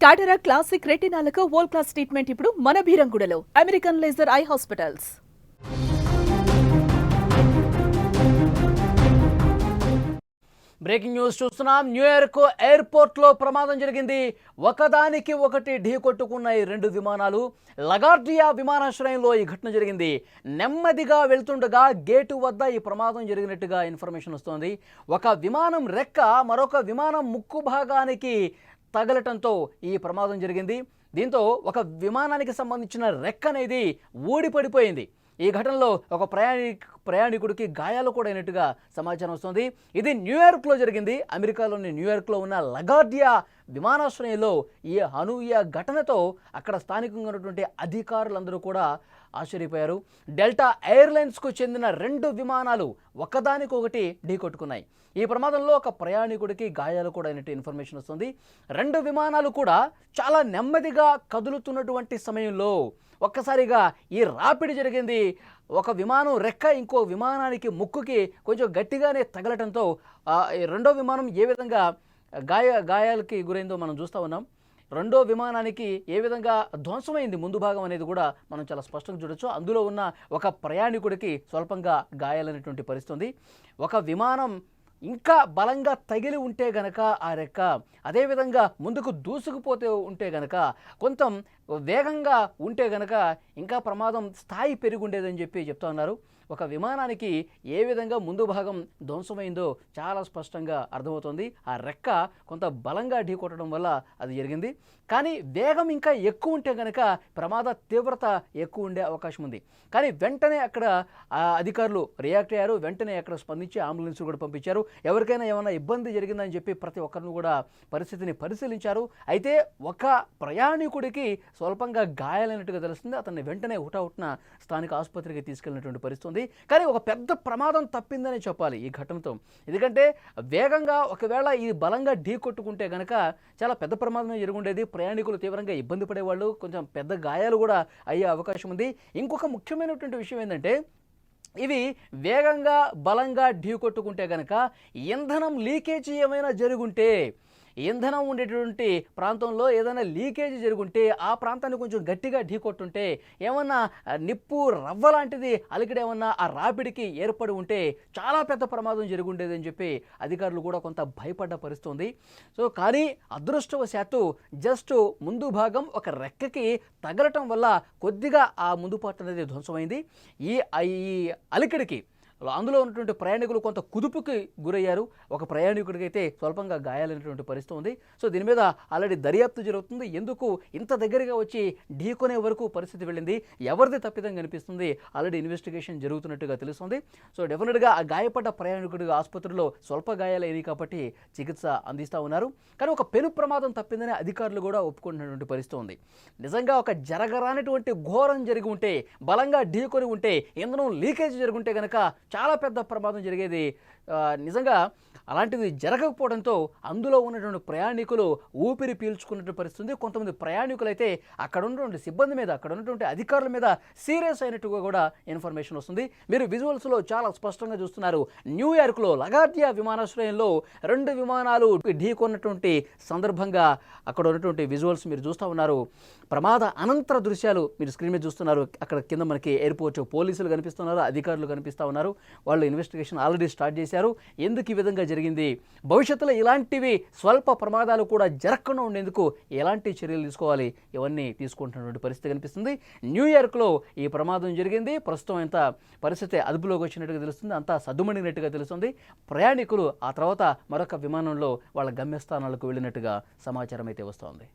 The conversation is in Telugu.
టాటరా క్లాసిక్ రెటినాలకు వరల్డ్ క్లాస్ ట్రీట్మెంట్ ఇప్పుడు మన భీరంగుడలో American laser eye hospitals breaking news చూస్తున్నాం. న్యూయార్క్ ఎయిర్పోర్ట్లో ప్రమాదం జరిగింది. ఒకదానికి ఒకటి ఢీకొట్టుకున్న ఈ రెండు విమానాలు లగార్డియా విమానాశ్రయంలో ఈ ఘటన జరిగింది. నెమ్మదిగా వెళ్తుండగా గేటు వద్ద ఈ ప్రమాదం జరిగినట్టుగా ఇన్ఫర్మేషన్ వస్తోంది. ఒక విమానం రెక్క మరొక విమానం ముక్కు భాగానికి తగలటంతో ఈ ప్రమాదం జరిగింది. దీంతో ఒక విమానానికి సంబంధించిన రెక్క అనేది ఊడిపడిపోయింది. ఈ ఘటనలో ఒక ప్రయాణి ప్రయాణికుడికి గాయాలు కూడా అయినట్టుగా సమాచారం వస్తుంది. ఇది న్యూయార్క్లో జరిగింది. అమెరికాలోని న్యూయార్క్లో ఉన్న లగార్డియా విమానాశ్రయంలో ఈ అనూహ్య ఘటనతో అక్కడ స్థానికంగా ఉన్నటువంటి అధికారులందరూ కూడా ఆశ్చర్యపోయారు. డెల్టా ఎయిర్లైన్స్కు చెందిన రెండు విమానాలు ఒకదానికొకటి ఢీకొట్టుకున్నాయి. ఈ ప్రమాదంలో ఒక ప్రయాణికుడికి గాయాలు కూడా అయినట్టు ఇన్ఫర్మేషన్ వస్తుంది. రెండు విమానాలు కూడా చాలా నెమ్మదిగా కదులుతున్నటువంటి సమయంలో ఒక్కసారిగా ఈ రాపిడి జరిగింది. ఒక విమానం రెక్క ఇంకో విమానానికి ముక్కుకి కొంచెం గట్టిగానే తగలటంతో రెండో విమానం ఏ విధంగా గాయ గాయాలకి గురైందో మనం చూస్తూ ఉన్నాం. రెండో విమానానికి ఏ విధంగా ధ్వంసమైంది ముందు భాగం అనేది కూడా మనం చాలా స్పష్టంగా చూడొచ్చు. అందులో ఉన్న ఒక ప్రయాణికుడికి స్వల్పంగా గాయాలైనటువంటి పరిస్థితుంది. ఒక విమానం ఇంకా బలంగా తగిలి ఉంటే గనక ఆ రెక్క అదేవిధంగా ముందుకు దూసుకుపోతే ఉంటే గనక కొంత వేగంగా ఉంటే గనక ఇంకా ప్రమాదం స్థాయి పెరిగి ఉండేదని చెప్పి చెప్తా ఉన్నారు. ఒక విమానానికి ఏ విధంగా ముందు భాగం ధ్వంసమైందో చాలా స్పష్టంగా అర్థమవుతుంది. ఆ రెక్క కొంత బలంగా ఢీకొట్టడం వల్ల అది జరిగింది. కానీ వేగం ఇంకా ఎక్కువ ఉంటే కనుక ప్రమాద తీవ్రత ఎక్కువ ఉండే అవకాశం ఉంది. కానీ వెంటనే అక్కడ అధికారులు రియాక్ట్ అయ్యారు. వెంటనే అక్కడ స్పందించి అంబులెన్స్ కూడా పంపించారు. ఎవరికైనా ఏమైనా ఇబ్బంది జరిగిందని చెప్పి ప్రతి ఒక్కరిని కూడా పరిస్థితిని పరిశీలించారు. అయితే ఒక ప్రయాణికుడికి స్వల్పంగా గాయాలైనట్టుగా తెలుస్తుంది. అతన్ని వెంటనే హుటాహుట్న స్థానిక ఆసుపత్రికి తీసుకెళ్ళినటువంటి పరిస్థితి ఉంది కానీ ఒక పెద్ద ప్రమాదం తప్పిందని చెప్పాలి ఈ ఘటనతో. ఎందుకంటే వేగంగా ఒకవేళ ఇది బలంగా ఢీ కొట్టుకుంటే కనుక చాలా పెద్ద ప్రమాదమే జరుగుండేది ప్రయాణికులు తీవ్రంగా ఇబ్బంది పడేవాళ్ళు. కొంచెం పెద్ద గాయాలు కూడా అయ్యే అవకాశం ఉంది. ఇంకొక ముఖ్యమైనటువంటి విషయం ఏంటంటే ఇవి వేగంగా బలంగా ఢీ కొట్టుకుంటే కనుక ఇంధనం లీకేజీ ఏమైనా జరుగుంటే ఇంధనం ఉండేటువంటి ప్రాంతంలో ఏదైనా లీకేజ్ జరుగుంటే ఆ ప్రాంతాన్ని కొంచెం గట్టిగా ఢీకొట్టుంటే ఏమన్నా నిప్పు రవ్వ లాంటిది అలికిడేమన్నా ఆ రాపిడికి ఏర్పడి ఉంటే చాలా పెద్ద ప్రమాదం జరుగుండేదని చెప్పి అధికారులు కూడా కొంత భయపడ్డ పరిస్థితుంది. సో కానీ అదృష్టవశాత్తు జస్ట్ ముందు భాగం ఒక రెక్కకి తగలటం వల్ల కొద్దిగా ఆ ముందు పార్ట్ అనేది ధ్వంసమైంది. ఈ ఈ అలికిడికి అందులో ఉన్నటువంటి ప్రయాణికులు కొంత కుదుపుకి గురయ్యారు. ఒక ప్రయాణికుడికైతే స్వల్పంగా గాయాలైనటువంటి పరిస్థితి ఉంది. సో దీని మీద ఆల్రెడీ దర్యాప్తు జరుగుతుంది. ఎందుకు? ఇంత దగ్గరగా వచ్చి ఢీకొనే వరకు పరిస్థితి వెళ్ళింది. ఎవరిది తప్పిదం కనిపిస్తుంది ఆల్రెడీ ఇన్వెస్టిగేషన్ జరుగుతున్నట్టుగా తెలుస్తుంది. సో డెఫినెట్గా ఆ గాయపడ్డ ప్రయాణికుడికి ఆసుపత్రిలో స్వల్ప గాయాలైనవి కాబట్టి చికిత్స అందిస్తూ ఉన్నారు. కానీ ఒక పెను ప్రమాదం తప్పిందని అధికారులు కూడా ఒప్పుకుంటున్నటువంటి పరిస్థితి ఉంది. నిజంగా ఒక జరగరానటువంటి ఘోరం జరిగి ఉంటే బలంగా ఢీకొని ఉంటే ఇంధనం లీకేజ్ జరుగుంటే కనుక చాలా పెద్ద ప్రమాదం జరిగేది. నిజంగా అలాంటిది జరగకపోవడంతో అందులో ఉన్నటువంటి ప్రయాణికులు ఊపిరి పీల్చుకున్నటువంటి పరిస్థితి కొంతమంది ప్రయాణికులు అయితే అక్కడ ఉన్నటువంటి సిబ్బంది మీద అక్కడ ఉన్నటువంటి అధికారుల మీద సీరియస్ అయినట్టుగా కూడా ఇన్ఫర్మేషన్ వస్తుంది. మీరు విజువల్స్లో చాలా స్పష్టంగా చూస్తున్నారు. న్యూయార్క్లో లగార్డియా విమానాశ్రయంలో రెండు విమానాలు ఢీకొన్నటువంటి సందర్భంగా అక్కడ ఉన్నటువంటి విజువల్స్ మీరు చూస్తూ ఉన్నారు. ప్రమాద అనంతర దృశ్యాలు మీరు స్క్రీన్ మీద చూస్తున్నారు. అక్కడ కింద మనకి ఎయిర్పోర్ట్ పోలీసులు కనిపిస్తున్నారు అధికారులు కనిపిస్తూ ఉన్నారు. వాళ్ళు ఇన్వెస్టిగేషన్ ఆల్రెడీ స్టార్ట్ చేశారు. ఎందుకు ఈ విధంగా జరిగింది. భవిష్యత్తులో ఇలాంటివి స్వల్ప ప్రమాదాలు కూడా జరగకుండా ఉండేందుకు ఎలాంటి చర్యలు తీసుకోవాలి? ఇవన్నీ తీసుకుంటున్నటువంటి పరిస్థితి కనిపిస్తుంది. న్యూయార్క్లో ఈ ప్రమాదం జరిగింది. ప్రస్తుతం ఎంత పరిస్థితి అదుపులోకి వచ్చినట్టుగా తెలుస్తుంది. అంతా సద్దుమణినట్టుగా తెలుస్తుంది. ప్రయాణికులు ఆ తర్వాత మరొక విమానంలో వాళ్ళ గమ్యస్థానాలకు వెళ్ళినట్టుగా సమాచారం అయితే వస్తోంది.